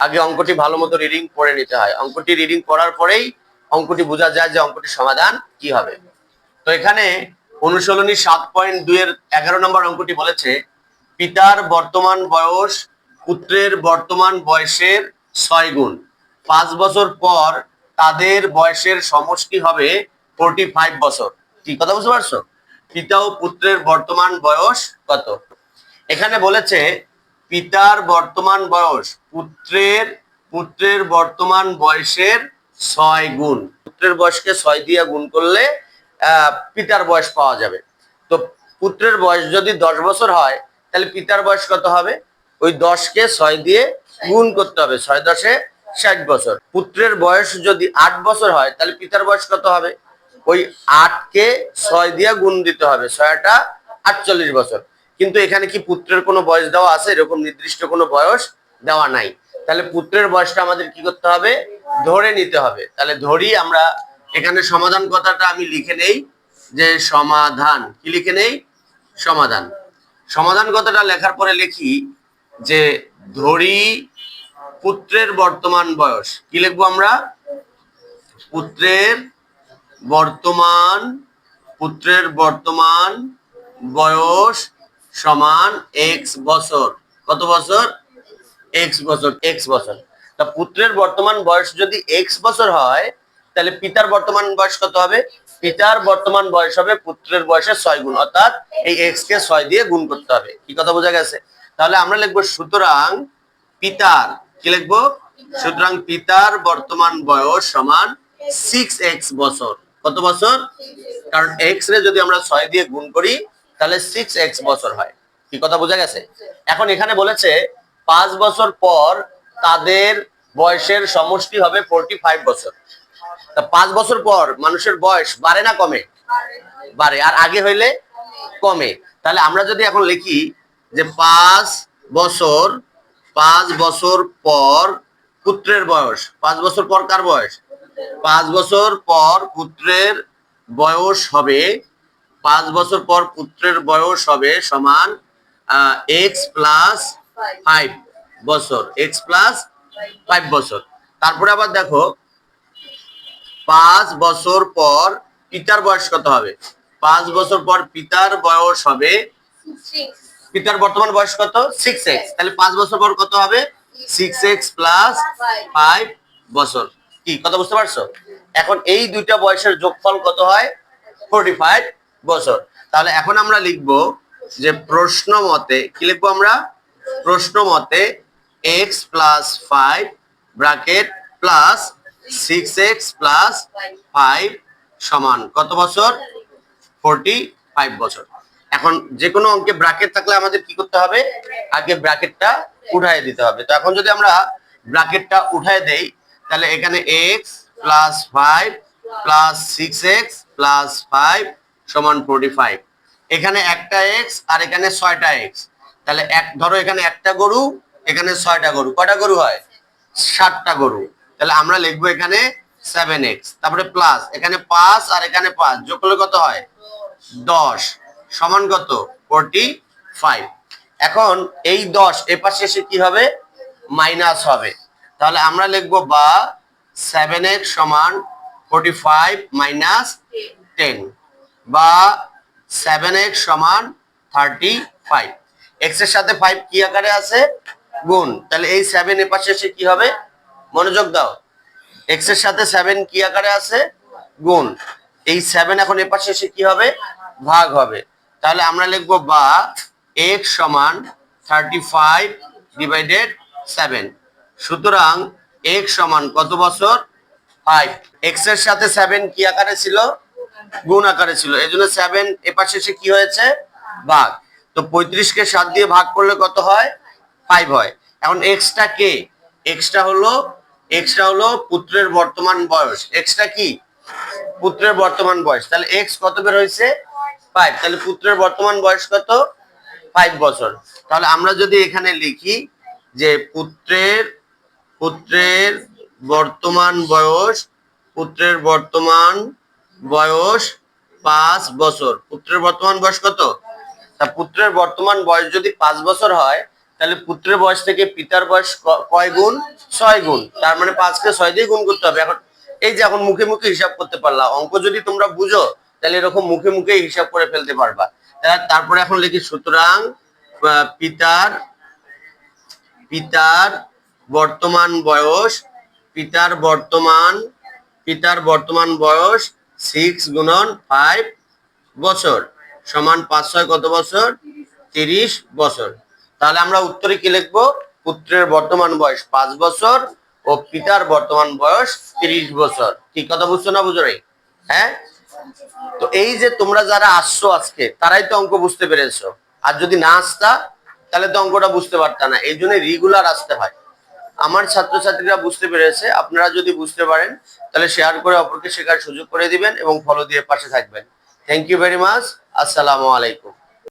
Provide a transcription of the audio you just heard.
আগে অঙ্কটি ভালো মতো রিডিং পড়ে নিতে হয়। অঙ্কটি রিডিং করার পরেই অঙ্কটি বোঝা যায় যে অঙ্কটির সমাধান কি হবে। তো এখানে অনুশীলনী সাত পয়েন্ট দুইয়ের এগারো নম্বর অঙ্কটি বলেছে, পিতার বর্তমান বয়স পুত্রের বর্তমান বয়সের ছয় গুণ। পাঁচ বছর পর তাদের বয়সের সমষ্টি হবে ফোরটি ফাইভ বছর। কি কথা বুঝতে পারছ? পিতা ও পুত্রের বর্তমান বয়স কত? এখানে বলেছে পিতার বর্তমান বয়স, পুত্রের পুত্রের বর্তমান বয়সের ছয় গুণ। পুত্রের বয়সকে ছয় দিয়ে গুণ করলে পিতার বয়স পাওয়া যাবে। তো পুত্রের বয়স যদি দশ বছর হয়, তাহলে পিতার বয়স কত হবে? ওই দশকে ছয় দিয়ে গুণ করতে হবে, ছয় দশে ষাট বছর। পুত্রের বয়স যদি আট বছর হয়, তাহলে পিতার বয়স কত হবে? ওই আটকে ছয় দিয়ে গুণ দিতে হবে, ছয়টা আটচল্লিশ বছর। কিন্তু এখানে কি পুত্রের কোনো বয়স দেওয়া আছে? এরকম নির্দিষ্ট কোনো বয়স দেওয়া নাই। তাহলে পুত্রের বয়সটা আমাদের কি করতে হবে? ধরে নিতে হবে। তাহলে ধরি আমরা, এখানে সমাধান কথাটা আমি লিখে নেই, যে সমাধান। কি লিখে নেই? সমাধান। সমাধান কথাটা লেখার পরে লিখি, যে ধরি পুত্রের বর্তমান বয়স। কি লিখব আমরা? পুত্রের বর্তমান পুত্রের বর্তমান বয়স সমান এক্স বছর। কত বছর? এক্স বছর এক্স বছর। তা পুত্রের বর্তমান বয়স যদি এক্স বছর হয়, তাহলে পিতার বর্তমান বয়স কত হবে? পিতার বর্তমান বয়স হবে পুত্রের বয়সের ছয় গুণ, অর্থাৎ এই এক্স কে ছয় দিয়ে গুণ করতে হবে। কি কথা বোঝা গেছে? তাহলে আমরা লিখব, সুতরাং পিতার, কি লিখব? সুতরাং পিতার বর্তমান বয়স সমান সিক্স এক্স বছর। কত বছর? কারণ এক্স রে যদি আমরা ছয় দিয়ে গুণ করি তাহলে সিক্স এক্স বছর হয়। কি কথা বোঝা গেছে? এখন এখানে বলেছে, পাঁচ বছর পর তাদের বয়সের সমষ্টি হবে ফোরটি ফাইভ বছর। তা পাঁচ বছর পর মানুষের বয়স বাড়ে না কমে? বাড়ে। আর আগে হইলে কমে। তাহলে আমরা যদি এখন লিখি যে পাঁচ বছর পাঁচ বছর পর পুত্রের বয়স। পাঁচ বছর পর কার বয়স? পাঁচ বছর পর পুত্রের বয়স হবে পাঁচ বছর পর পুত্রের বয়স হবে সমান এক্স প্লাস ফাইভ বছর এক্স প্লাস ফাইভ বছর। তারপরে আবার দেখো পাঁচ বছর পর পিতার বয়স কত হবে? পাঁচ বছর পর পিতার বয়স হবে পিতার বর্তমান বয়স কত? সিক্স এক্স তাহলে পাঁচ বছর পর কত হবে? সিক্স এক্স প্লাস ফাইভ বছর। কি কথা বুঝতে পারছ? এখন এই দুইটা বয়সের যোগফল কত হয়? ফোরটি ফাইভ বছর। তাহলে এখন আমরা লিখব যে প্রশ্ন মতে, কি লিখব আমরা? প্রশ্ন মতে X plus five bracket plus six X plus five সমান কত বছর? ফোরটি ফাইভ বছর। এখন যে কোনো অঙ্কে ব্র্যাকেট থাকলে আমাদের কি করতে হবে? আগে ব্র্যাকেটটা উঠায় দিতে হবে। তো এখন যদি আমরা ব্র্যাকেটটা উঠায় দেই, তাহলে এখানে X plus five plus six X plus five সমান ফোরটি ফাইভ এখানে একটা এক্স আর এখানে ছয়টা এক্স তাহলে এক, ধরো এখানে একটা গরু, এখানে ছয়টা গরু। কয়টা গরু হয়? ষাটটা গরু। তাহলে আমরা লিখব এখানে সেভেন এক্স তারপরে প্লাস এখানে পাঁচ আর এখানে পাঁচ। যোগ করলে কত হয়? দশ। সমান কত? ফোরটি ফাইভ এখন এই দশ, এ পাশে এসে কি হবে? মাইনাস হবে। তাহলে আমরা লিখব বা সেভেন এক্স সমান ফোরটি ফাইভ মাইনাস টেন বা সেভেন এক্স সমান থার্টি ফাইভ এক্সের সাথে ফাইভ কি আকারে আছে? গুণ। তাহলে এই সেভেন এ পাশে এসে কি হবে? মনোযোগ দাও। এক্সের সাথে সেভেন কি আকারে আছে? গুণ। এই সেভেন এখন এ পাশে এসে কি হবে? ভাগ হবে। তাহলে আমরা লিখব বা এক্স সমান থার্টি ফাইভ ডিভাইডেড সেভেন সুতরাং এক্স সমান কত বছর? ফাইভ এক্সের সাথে সেভেন কি আকারে ছিল? গুণ আকারে ছিল। এই জন্য সেভেন এ পাশে এসে কি হয়েছে? ভাগ। তো পঁয়ত্রিশকে সাত দিয়ে ভাগ করলে কত হয়? ফাইভ হয়। এখন এক্সটা কে? এক্সটা হলো এক্সটা হলো পুত্রের বর্তমান বয়স। এক্সটা কি? পুত্রের বর্তমান বয়স। তাহলে এক্স কত বের হয়েছে? ফাইভ তাহলে পুত্রের বর্তমান বয়স কত? ফাইভ বছর। তাহলে আমরা যদি এখানে লিখি যে পুত্রের পুত্রের বর্তমান বয়স, পুত্রের বর্তমান বয়স পাঁচ বছর। পুত্রের বর্তমান বয়স কত? তা পুত্রের বর্তমান বয়স যদি পাঁচ বছর হয়, তাহলে পুত্রের বয়স থেকে পিতার বয়স কয় গুণ? ছয় গুণ। তার মানে পাঁচকে ছয় দিয়ে গুণ করতে হবে। এখন এই যে এখন মুখে মুখে হিসাব করতে পারলা, অঙ্ক যদি তোমরা বুঝো, তাহলে এরকম মুখে মুখে হিসাব করে ফেলতে পারবা। তারপরে এখন লিখি, সুতরাং পিতার পিতার বর্তমান বয়স, পিতার বর্তমান পিতার বর্তমান বয়স সিক্স গুণন ফাইভ বছর সমান পাঁচ ছয় কত বছর? তিরিশ বছর। তাহলে আমরা উত্তরে কি লিখব? পুত্রের বর্তমান বয়স পাঁচ বছর ও পিতার বর্তমান বয়স তিরিশ বছর। কি কথা বুঝছ না বুঝো? হ্যাঁ? তো এই যে তোমরা যারা আসছো আজকে, তারাই তো অঙ্ক বুঝতে পেরেছ। আর যদি না আসতা, তাহলে তো অঙ্কটা বুঝতে পারতা না। এই জন্য রেগুলার আসতে হয়। আমার ছাত্রছাত্রীরা বুঝতে পেরেছে, আপনারা যদি বুঝতে পারেন, তাহলে শেয়ার করে অপরকে শেখার সুযোগ করে দিবেন এবং ফলো দিয়ে পাশে থাকবেন। থ্যাংক ইউ ভেরি মাচ আসসালামু আলাইকুম।